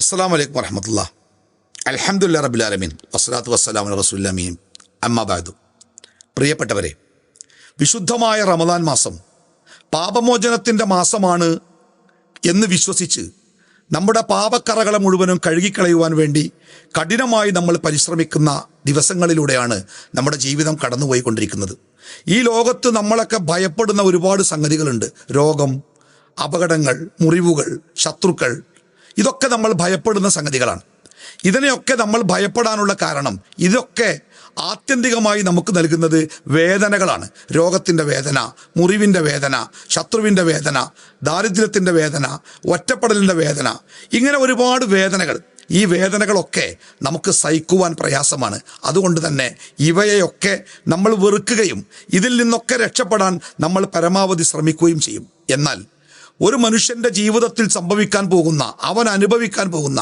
അസ്സാം വലൈക്കും വരഹമത്തുള്ള അലഹമുല്ല റബുലാലമീൻ വസ്സലാത്തു വസ്സലാം റസൂല്ലമീൻ അമ്മാബാദു പ്രിയപ്പെട്ടവരെ വിശുദ്ധമായ റമദാൻ മാസം പാപമോചനത്തിന്റെ മാസമാണ് എന്ന് വിശ്വസിച്ച് നമ്മുടെ പാപക്കറകളെ മുഴുവനും കഴുകിക്കളയുവാൻ വേണ്ടി കഠിനമായി നമ്മൾ പരിശ്രമിക്കുന്ന ദിവസങ്ങളിലൂടെയാണ് നമ്മുടെ ജീവിതം കടന്നുപോയിക്കൊണ്ടിരിക്കുന്നത്. ഈ ലോകത്ത് നമ്മളൊക്കെ ഭയപ്പെടുന്ന ഒരുപാട് സംഗതികളുണ്ട്. രോഗം അപകടങ്ങൾ മുറിവുകൾ ശത്രുക്കൾ ഇതൊക്കെ നമ്മൾ ഭയപ്പെടുന്ന സംഗതികളാണ്. ഇതിനെയൊക്കെ നമ്മൾ ഭയപ്പെടാനുള്ള കാരണം ഇതൊക്കെ ആത്യന്തികമായി നമുക്ക് നൽകുന്നത് വേദനകളാണ്. രോഗത്തിന്റെ വേദന മുറിവിന്റെ വേദന ശത്രുവിന്റെ വേദന ദാരിദ്ര്യത്തിന്റെ വേദന ഒറ്റപ്പെടലിന്റെ വേദന ഇങ്ങനെ ഒരുപാട് വേദനകൾ. ഈ വേദനകളൊക്കെ നമുക്ക് സഹിക്കുവാൻ പ്രയാസമാണ്. അതുകൊണ്ട് തന്നെ ഇവയെയൊക്കെ നമ്മൾ വെറുക്കുകയും ഇതിൽ നിന്നൊക്കെ രക്ഷപ്പെടാൻ നമ്മൾ പരമാവധി ശ്രമിക്കുകയും ചെയ്യും. എന്നാൽ ഒരു മനുഷ്യന്റെ ജീവിതത്തിൽ സംഭവിക്കാൻ പോകുന്ന അവൻ അനുഭവിക്കാൻ പോകുന്ന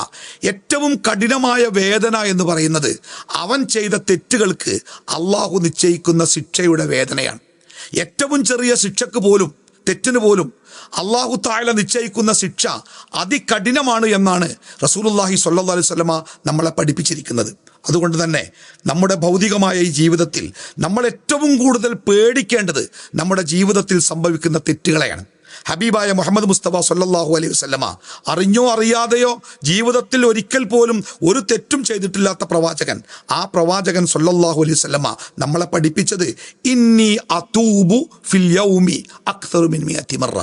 ഏറ്റവും കഠിനമായ വേദന എന്ന് പറയുന്നത് അവൻ ചെയ്ത തെറ്റുകൾക്ക് അള്ളാഹു നിശ്ചയിക്കുന്ന ശിക്ഷയുടെ വേദനയാണ്. ഏറ്റവും ചെറിയ ശിക്ഷക്ക് പോലും തെറ്റിന് പോലും അള്ളാഹു താഴെ നിശ്ചയിക്കുന്ന ശിക്ഷ അതികഠിനമാണ് എന്നാണ് റസൂലുല്ലാഹി സല്ലാ അലൈഹി സ്വലമ നമ്മളെ പഠിപ്പിച്ചിരിക്കുന്നത്. അതുകൊണ്ട് തന്നെ നമ്മുടെ ഭൗതികമായ ഈ ജീവിതത്തിൽ നമ്മൾ ഏറ്റവും കൂടുതൽ പേടിക്കേണ്ടത് നമ്മുടെ ജീവിതത്തിൽ സംഭവിക്കുന്ന തെറ്റുകളെയാണ്. ഹബീബായ മുഹമ്മദ് മുസ്തഫ സല്ലാഹു അലൈഹി വസ്ലമ അറിഞ്ഞോ അറിയാതെയോ ജീവിതത്തിൽ ഒരിക്കൽ പോലും ഒരു തെറ്റും ചെയ്തിട്ടില്ലാത്ത പ്രവാചകൻ. ആ പ്രവാചകൻ സല്ലാഹു അലൈഹി വസ്ലമ നമ്മളെ പഠിപ്പിച്ചത് ഇന്നി അതൂബു ഫിൽ യൗമി അക്തറു മിൻ മിയത്തി മറ.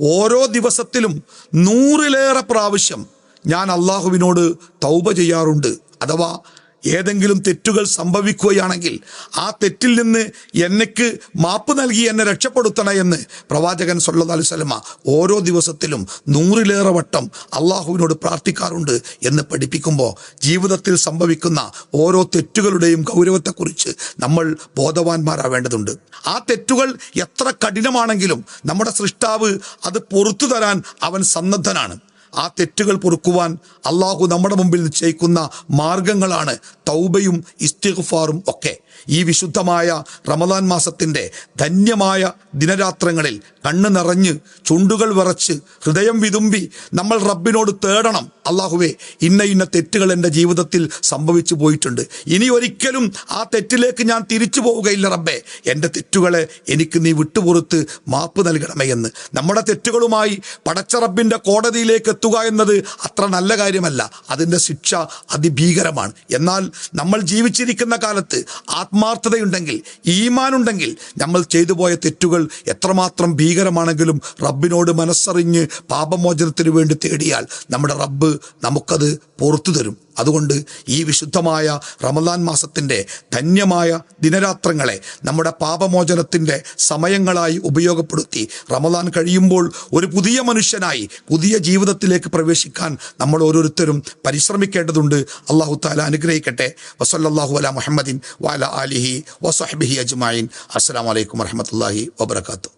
ഓരോ ദിവസത്തിലും നൂറിലേറെ പ്രാവശ്യം ഞാൻ അള്ളാഹുവിനോട് തൗബ ചെയ്യാറുണ്ട്. അഥവാ ഏതെങ്കിലും തെറ്റുകൾ സംഭവിക്കുകയാണെങ്കിൽ ആ തെറ്റിൽ നിന്ന് എന്നെക്ക് മാപ്പ് നൽകി എന്നെ രക്ഷപ്പെടുത്തണ എന്ന് പ്രവാചകൻ സല്ലാ അലുസലമ ഓരോ ദിവസത്തിലും നൂറിലേറെ വട്ടം അള്ളാഹുവിനോട് പ്രാർത്ഥിക്കാറുണ്ട് എന്ന് പഠിപ്പിക്കുമ്പോൾ ജീവിതത്തിൽ സംഭവിക്കുന്ന ഓരോ തെറ്റുകളുടെയും ഗൗരവത്തെക്കുറിച്ച് നമ്മൾ ബോധവാന്മാരാവേണ്ടതുണ്ട്. ആ തെറ്റുകൾ എത്ര കഠിനമാണെങ്കിലും നമ്മുടെ സൃഷ്ടാവ് അത് പുറത്തു തരാൻ അവൻ സന്നദ്ധനാണ്. ആ തെറ്റുകൾ പൊറുക്കുവാൻ അള്ളാഹു നമ്മുടെ മുമ്പിൽ നിശ്ചയിക്കുന്ന മാർഗങ്ങളാണ് തൗബയും ഇസ്തിഗ്ഫാറും ഒക്കെ. ഈ വിശുദ്ധമായ റമദാൻ മാസത്തിന്റെ ധന്യമായ ദിനരാത്രങ്ങളിൽ കണ്ണ് നിറഞ്ഞ് ചുണ്ടുകൾ വിറച്ച് ഹൃദയം വിതുമ്പി നമ്മൾ റബ്ബിനോട് തേടണം. അള്ളാഹുവേ ഇന്ന ഇന്ന തെറ്റുകൾ എന്റെ ജീവിതത്തിൽ സംഭവിച്ചു പോയിട്ടുണ്ട്. ഇനി ഒരിക്കലും ആ തെറ്റിലേക്ക് ഞാൻ തിരിച്ചു പോവുകയില്ല റബ്ബേ. എന്റെ തെറ്റുകളെ എനിക്ക് നീ വിട്ടുപുറത്ത് മാപ്പ് നൽകണമേ എന്ന്. നമ്മുടെ തെറ്റുകളുമായി പടച്ച റബ്ബിന്റെ കോടതിയിലേക്ക് എത്തുക എന്നത് അത്ര നല്ല കാര്യമല്ല. അതിന്റെ ശിക്ഷ അതിഭീകരമാണ്. എന്നാൽ നമ്മൾ ജീവിച്ചിരിക്കുന്ന കാലത്ത് ആത്മാർത്ഥതയുണ്ടെങ്കിൽ ഈമാനുണ്ടെങ്കിൽ നമ്മൾ ചെയ്തു പോയ തെറ്റുകൾ എത്രമാത്രം ഭീകരമാണെങ്കിലും റബ്ബിനോട് മനസ്സറിഞ്ഞ് പാപമോചനത്തിന് വേണ്ടി തേടിയാൽ നമ്മുടെ റബ്ബ് നമുക്കത് പുറത്തു തരും. അതുകൊണ്ട് ഈ വിശുദ്ധമായ റമദാൻ മാസത്തിന്റെ ധന്യമായ ദിനരാത്രങ്ങളെ നമ്മുടെ പാപമോചനത്തിന്റെ സമയങ്ങളായി ഉപയോഗപ്പെടുത്തി റമദാൻ കഴിയുമ്പോൾ ഒരു പുതിയ മനുഷ്യനായി പുതിയ ജീവിതത്തിലേക്ക് പ്രവേശിക്കാൻ നമ്മൾ ഓരോരുത്തരും പരിശ്രമിക്കേണ്ടതുണ്ട്. അള്ളാഹു താല അനുഗ്രഹിക്കട്ടെ. വസല്ലാഹു അല മുഹമ്മദിൻ വാല അലിഹി വസഹബിഹി അജ്മായിൻ അസ്സാം വലൈക്കും വർഹമത്തല്ലാഹി വബർക്കാത്തു